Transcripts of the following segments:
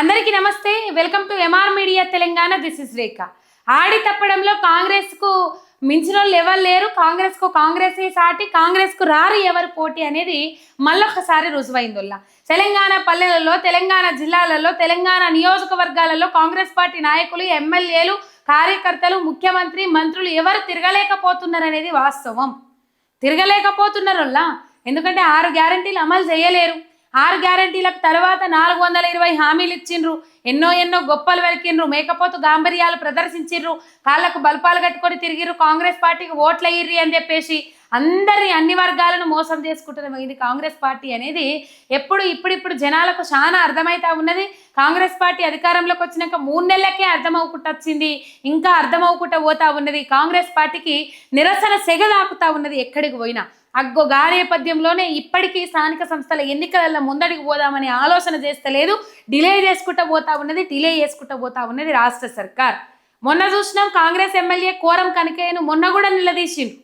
అందరికీ నమస్తే. Welcome to MR media Telangana this is Rekha ఆడి తప్పడంలో కాంగ్రెస్కు మించిన వాళ్ళు ఎవరు లేరు. కాంగ్రెస్కు కాంగ్రెస్ సాటి కాంగ్రెస్కు రారు ఎవరు పోటీ అనేది మళ్ళొకసారి రుజువైందొల్లా తెలంగాణ పల్లెలలో తెలంగాణ జిల్లాలలో తెలంగాణ నియోజకవర్గాలలో కాంగ్రెస్ పార్టీ నాయకులు ఎమ్మెల్యేలు కార్యకర్తలు ముఖ్యమంత్రి మంత్రులు ఎవరు తిరగలేకపోతున్నారు అనేది వాస్తవం. తిరగలేకపోతున్నారులా ఎందుకంటే ఆరు గ్యారంటీలు అమలు చేయలేరు. ఆరు గ్యారంటీలకు తర్వాత నాలుగు వందల ఇరవై హామీలు ఇచ్చిండ్రు. ఎన్నో ఎన్నో గొప్పలు వెలికిండ్రు. మేకపోతు గాంభీర్యాలు ప్రదర్శించిండ్రు. కాళ్ళకు బల్పాలు కట్టుకొని తిరిగిర్రు. కాంగ్రెస్ పార్టీకి ఓట్లు అయ్యిర్రి అని చెప్పేసి అందరినీ అన్ని వర్గాలను మోసం చేసుకుంటున్న ఇది కాంగ్రెస్ పార్టీ అనేది ఎప్పుడు ఇప్పుడిప్పుడు జనాలకు చాలా అర్థమవుతా ఉన్నది. కాంగ్రెస్ పార్టీ అధికారంలోకి వచ్చినాక మూడు నెలలకే అర్థమవుకుంటూ వచ్చింది. ఇంకా అర్థమవుకుంటూ పోతా ఉన్నది. కాంగ్రెస్ పార్టీకి నిరసన సెగ దాకుతా ఉన్నది ఎక్కడికి పోయినా. అగ్గో గా నేపథ్యంలోనే ఇప్పటికీ స్థానిక సంస్థల ఎన్నికలలో ముందడికి పోదామని ఆలోచన చేస్తలేదు డిలే చేసుకుంటూ పోతా ఉన్నది డిలే చేసుకుంటూ పోతా ఉన్నది రాష్ట్ర సర్కార్. మొన్న చూసినాం కాంగ్రెస్ ఎమ్మెల్యే కోరం కనకేయను మొన్న కూడా నిలదీసిండు.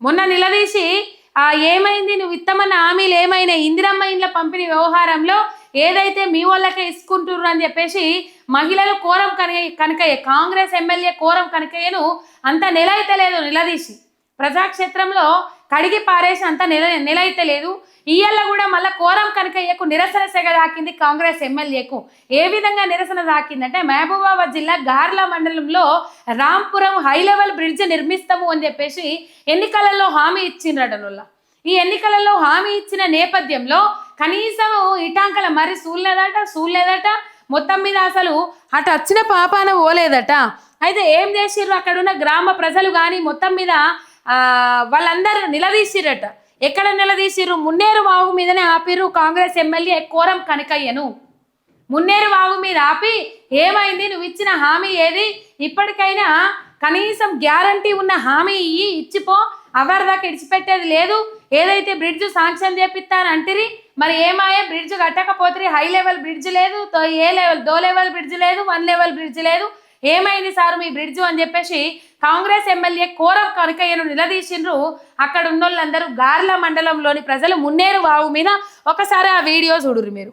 మొన్న నిలదీసి ఆ ఏమైంది? నువ్వు ఇత్తమన్న హామీలు ఏమైనా ఇందిరమ్మ ఇండ్ల పంపిణీ వ్యవహారంలో ఏదైతే మీ వాళ్ళకే ఇసుకుంటుర్రు అని చెప్పేసి మహిళలు కోరం కనక కనకయ్య కాంగ్రెస్ ఎమ్మెల్యే కోరం కనకయ్యను అంత నిలైతలేదు నిలదీసి. ప్రజాక్షేత్రంలో కడిగి పారేసి అంత నిల నిలైతలేదు ఇయ్యల్ల కూడా మళ్ళీ కోరం కనకయ్యకు నిరసన సెగ దాకింది కాంగ్రెస్ ఎమ్మెల్యేకు. ఏ విధంగా నిరసన దాకిందంటే మహబూబాబాద్ జిల్లా గార్ల మండలంలో రాంపురం హై లెవెల్ బ్రిడ్జ్ నిర్మిస్తాము అని చెప్పేసి ఎన్నికలలో హామీ ఇచ్చిండ్రటనుల్లా ఈ ఎన్నికలలో హామీ ఇచ్చిన నేపథ్యంలో కనీసం ఇటాంకల మరి సూలేదట సూలేదట మొత్తం మీద అసలు అటు వచ్చిన పాపాన పోలేదట. అయితే ఏం చేసిర్రు అక్కడ ఉన్న గ్రామ ప్రజలు కానీ మొత్తం మీద వాళ్ళందరూ నిలదీసిరట. ఎక్కడ నిలదీసిర్రు? మున్నేరు వాగు మీదనే ఆపిర్రు కాంగ్రెస్ ఎమ్మెల్యే కోరం కనకయ్యను. మున్నేరు వాగు మీద ఆపి ఏమైంది? నువ్వు ఇచ్చిన హామీ ఏది? ఇప్పటికైనా కనీసం గ్యారంటీ ఉన్న హామీ ఇయ్యి ఇచ్చిపో. అవర్ దాకా ఇడిచిపెట్టేది లేదు. ఏదైతే బ్రిడ్జ్ శాంక్షన్ చేపిస్తాను అంటిరి మరి ఏమాయే బ్రిడ్జ్ కట్టకపోతే హై లెవెల్ బ్రిడ్జ్ లేదు ఏ లెవెల్ దో లెవెల్ బ్రిడ్జ్ లేదు వన్ లెవెల్ బ్రిడ్జ్ లేదు. ఏమైంది సార్ మీ బ్రిడ్జ్ అని చెప్పేసి కాంగ్రెస్ ఎమ్మెల్యే కోర కనకయ్యను నిలదీసిండ్రు. అక్కడ ఉన్న వాళ్ళందరూ గార్ల మండలంలోని ప్రజలు మున్నేరు వావు మీద ఒకసారి ఆ వీడియో చూడురు మీరు.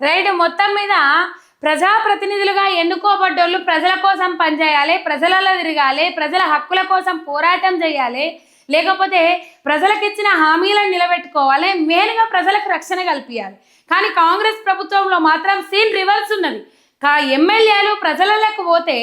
రైట్ మొత్తం మీద ప్రజాప్రతినిధులుగా ఎన్నుకోబడ్డోళ్ళు ప్రజల కోసం పనిచేయాలి ప్రజలలో తిరగాలి ప్రజల హక్కుల కోసం పోరాటం చేయాలి లేకపోతే ప్రజలకు ఇచ్చిన హామీలను నిలబెట్టుకోవాలి మెయిన్గా ప్రజలకు రక్షణ కల్పించాలి కానీ కాంగ్రెస్ ప్రభుత్వంలో మాత్రం సీన్ రివర్స్ ఉన్నది. కా ఎమ్మెల్యేలు ప్రజలకు పోతే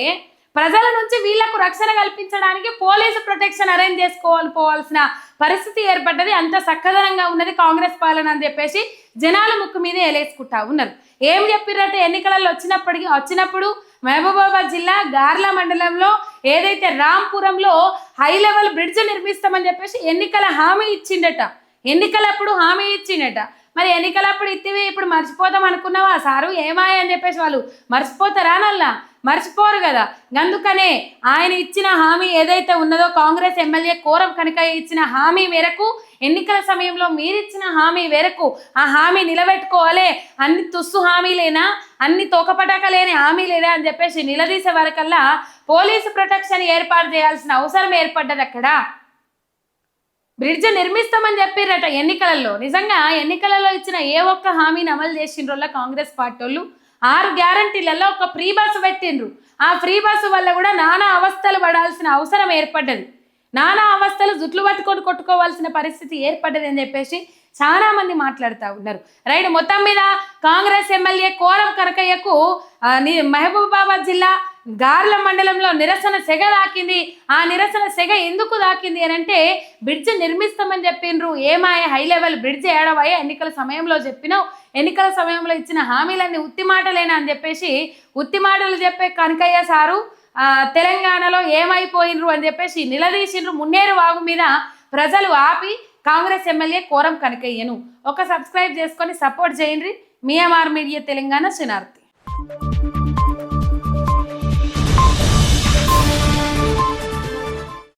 ప్రజల నుంచి వీళ్ళకు రక్షణ కల్పించడానికి పోలీసు ప్రొటెక్షన్ అరేంజ్ చేసుకోవాలి పోవాల్సిన పరిస్థితి ఏర్పడ్డది. అంత చక్కదనంగా ఉన్నది కాంగ్రెస్ పాలన అని చెప్పేసి జనాల ముక్కు మీదే ఎలేసుకుంటా ఉన్నారు. ఏం చెప్పిర్రంటే ఎన్నికలలో వచ్చినప్పటికీ వచ్చినప్పుడు మహబూబాబాద్ జిల్లా గార్ల మండలంలో ఏదైతే రాంపురంలో హై లెవెల్ బ్రిడ్జ్ నిర్మిస్తామని చెప్పేసి ఎన్నికల హామీ ఇచ్చిండట. ఎన్నికలప్పుడు హామీ ఇచ్చిండట. మరి ఎన్నికలప్పుడు ఇత్తివి ఇప్పుడు మర్చిపోదాం అనుకున్నావా? సారు ఏమాయ అని చెప్పేసి వాళ్ళు మర్చిపోతారా నల్లా? మర్చిపోరు కదా. అందుకనే ఆయన ఇచ్చిన హామీ ఏదైతే ఉన్నదో కాంగ్రెస్ ఎమ్మెల్యే కోరం కనుక ఇచ్చిన హామీ మేరకు ఎన్నికల సమయంలో మీరిచ్చిన హామీ మేరకు ఆ హామీ నిలబెట్టుకోవాలి. అన్ని తుస్సు హామీలేనా? అన్ని తోకపటకలేని హామీలేనా అని చెప్పేసి నిలదీసే వరకల్లా పోలీసు ప్రొటెక్షన్ ఏర్పాటు చేయాల్సిన అవసరం ఏర్పడ్డది అక్కడ బ్రిడ్జ్ నిర్మిస్తామని చెప్పిర్రట ఎన్నికలలో. నిజంగా ఎన్నికలలో ఇచ్చిన ఏ ఒక్క హామీని అమలు చేసిండ్రోళ్ళ కాంగ్రెస్ పార్టీ వాళ్ళు ఆరు గ్యారంటీలలో ఒక ఫ్రీ బస్సు పెట్టిండ్రు. ఆ ఫ్రీ బస్సు వల్ల కూడా నానా అవస్థలు పడాల్సిన అవసరం ఏర్పడ్డది. నానా అవస్థలు జుట్లు పట్టుకొని కొట్టుకోవాల్సిన పరిస్థితి ఏర్పడ్డది అని చెప్పేసి చాలా మంది మాట్లాడుతూ ఉన్నారు. రైట్ మొత్తం మీద కాంగ్రెస్ ఎమ్మెల్యే కోరం కనకయ్యకు మహబూబాబాద్ జిల్లా గార్ల మండలంలో నిరసన సెగ దాకింది. ఆ నిరసన సెగ ఎందుకు దాకింది అని అంటే బ్రిడ్జ్ నిర్మిస్తామని చెప్పిండ్రు ఏమాయ హై లెవెల్ బ్రిడ్జ్ ఏడవాయి ఎన్నికల సమయంలో చెప్పినావు. ఎన్నికల సమయంలో ఇచ్చిన హామీలన్నీ ఉత్తి మాటలేనా అని చెప్పేసి ఉత్తి మాటలు చెప్పే కనకయ్య సారు తెలంగాణలో ఏమైపోయినరు అని చెప్పేసి నిలదీసిండ్రు మున్నేరు వాగు మీద ప్రజలు ఆపి కాంగ్రెస్ ఎమ్మెల్యే కోరం కనకయ్యను. ఒక సబ్స్క్రైబ్ చేసుకొని సపోర్ట్ చేయండి. మియామార్ మీడియా తెలంగాణ శనార్థి